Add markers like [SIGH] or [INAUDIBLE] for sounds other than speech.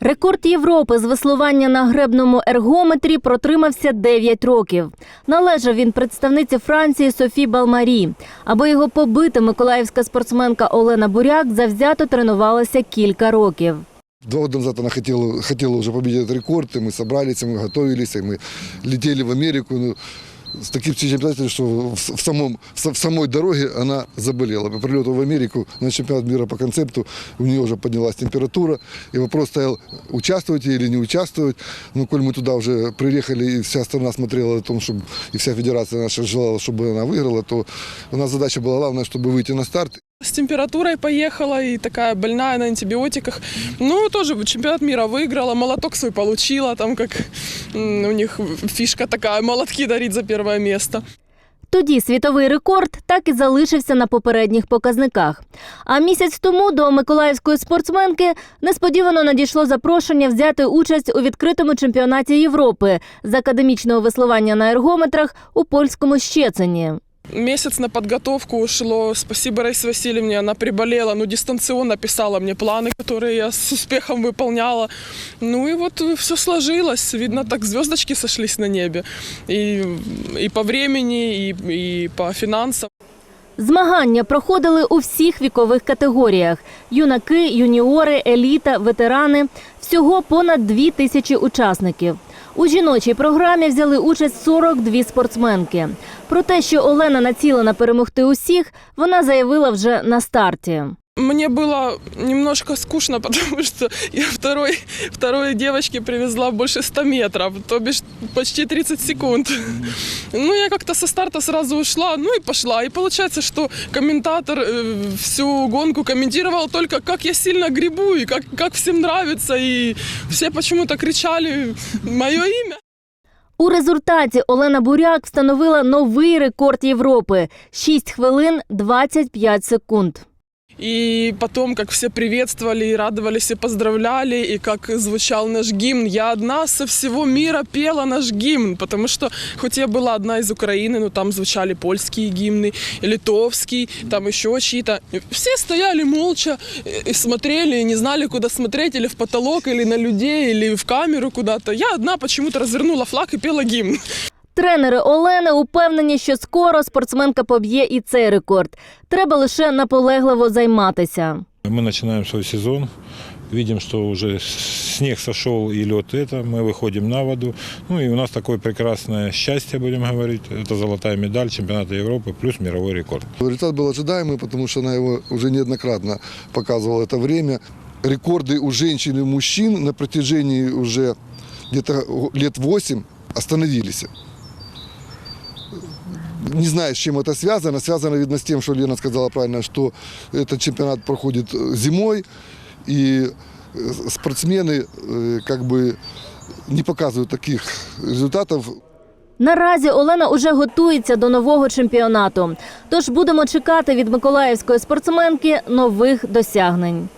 Рекорд Європи з веслування на гребному ергометрі протримався 9 років. Належав він представниці Франції Софі Балмарі. Аби його побити, миколаївська спортсменка Олена Буряк завзято тренувалася кілька років. Два года назад она хотела, хотела уже победить этот рекорд, и мы собрались, и мы готовились, и мы летели в Америку. Ну, с таким стечением обстоятельств, что в, в самом, в с- в самой дороге она заболела. По прилету в Америку на чемпионат мира по концепту у нее уже поднялась температура, и вопрос стоял, участвовать ей или не участвовать. Ну, коль мы туда уже приехали, и вся страна смотрела о том, чтобы, и вся федерация наша желала, чтобы она выиграла, то у нас задача была главная, чтобы выйти на старт С температурой поехала и такая больная на антибиотиках. Ну, тоже чемпионат мира выиграла, молоток свой получила, там как у них фишка такая, молотки дарить за первое место. Тоді світовий рекорд так і залишився на попередніх показниках. А місяць тому до миколаївської спортсменки несподівано надійшло запрошення взяти участь у відкритому чемпіонаті Європи з академічного веслування на ергометрах у польському Щецині. Месяц на подготовку ушло. Спасибо Раисе Васильевне, она приболела, но дистанционно писала мне планы, которые я с успехом выполняла. Ну и вот все сложилось. Видно, так звездочки сошлись на небе. И, и по времени, и, и по финансам. Змагання проходили у всіх вікових категоріях: юнаки, юніори, еліта, ветерани. Всього понад дві тисячі учасників. У жіночій програмі взяли участь 42 спортсменки. Про те, що Олена націлена перемогти усіх, вона заявила вже на старті. Мне было немножко скучно, [LAUGHS] потому что я второй, второй девочке привезла больше 100 метров, то бишь почти 30 секунд. [LAUGHS] Ну, я как-то со старта сразу ушла, ну и пошла. И получается, что комментатор э, всю гонку комментировал только, как я сильно грибу и как, как всем нравится. И все почему-то кричали мое имя. У результаті Олена Буряк встановила новий рекорд Європи 6 хвилин 25 секунд. И потом, как все приветствовали, и радовались, и поздравляли, и как звучал наш гимн. Я одна со всего мира пела наш гимн, потому что, хоть я была одна из Украины, но там звучали польские гимны, и литовский, там еще чьи-то. И Все стояли молча и смотрели, и не знали, куда смотреть, или в потолок, или на людей, или в камеру куда-то. Я одна почему-то развернула флаг и пела гимн. Тренери Олени упевнені, що скоро спортсменка поб'є і цей рекорд. Треба лише наполегливо займатися. Мы начинаем свой сезон, видим, что уже снег сошел и лед это, мы выходим на воду. Ну и у нас такое прекрасное счастье, будем говорить, это золотая медаль чемпионата Европы плюс мировой рекорд. Результат был ожидаемый, потому что она его уже неоднократно показывала это время. Рекорды у женщин и мужчин на протяжении уже где-то лет 8 остановились. Не знаю, с чем это связано. Связано, видно, с тем, что Лена сказала правильно, что этот чемпионат проходит э, зимой, и э, спортсмены э, как бы не показывают таких результатов Наразі Олена уже готується до нового чемпіонату. Тож будемо чекати від миколаївської спортсменки нових досягнень.